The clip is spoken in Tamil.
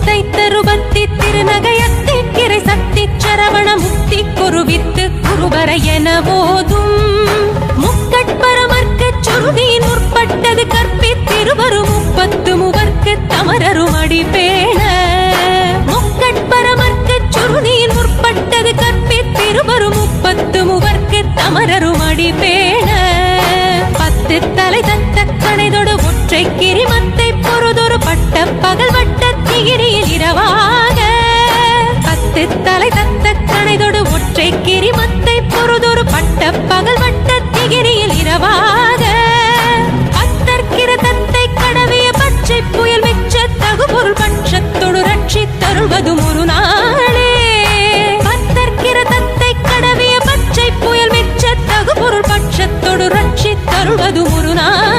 முத்தை தருபத்தி திருநகையத்தி கிரை சக்தி சரவண முக்தி குருவித்து குருவர என போதும் முக்கட்பரமர்க்கு சுருதியின் முற்பட்டது கற்பித்திருவரு முப்பத்து முவர்க்கு தமரரும் அடிபேண முக்கட்பரமர்க்கு சுருதியின் முற்பட்டது கற்பித்திருவரு முப்பத்து முவர்க்கு தமரரும் அடிபேண பத்து தலை தத்த கணைதொடு ஒற்றைக்கு பத்து தலை தத்த கணைதொடு ஒற்றை கிரி மத்தை பொறுதொரு பட்ட பகல் வட்ட திகிரியில் இரவாக. பத்தற்கிற தத்தை கடவிய பச்சை புயல் மிச்ச தகு பொருள் பட்சத்தொடு ரட்சி தருள்வதும் ஒரு நாளே. பத்தற்கிற தத்தை கடவிய பச்சை புயல் மிச்ச தகு பொருள் பட்சத்தொடு ரட்சி தருள்வதும் ஒரு நாள்.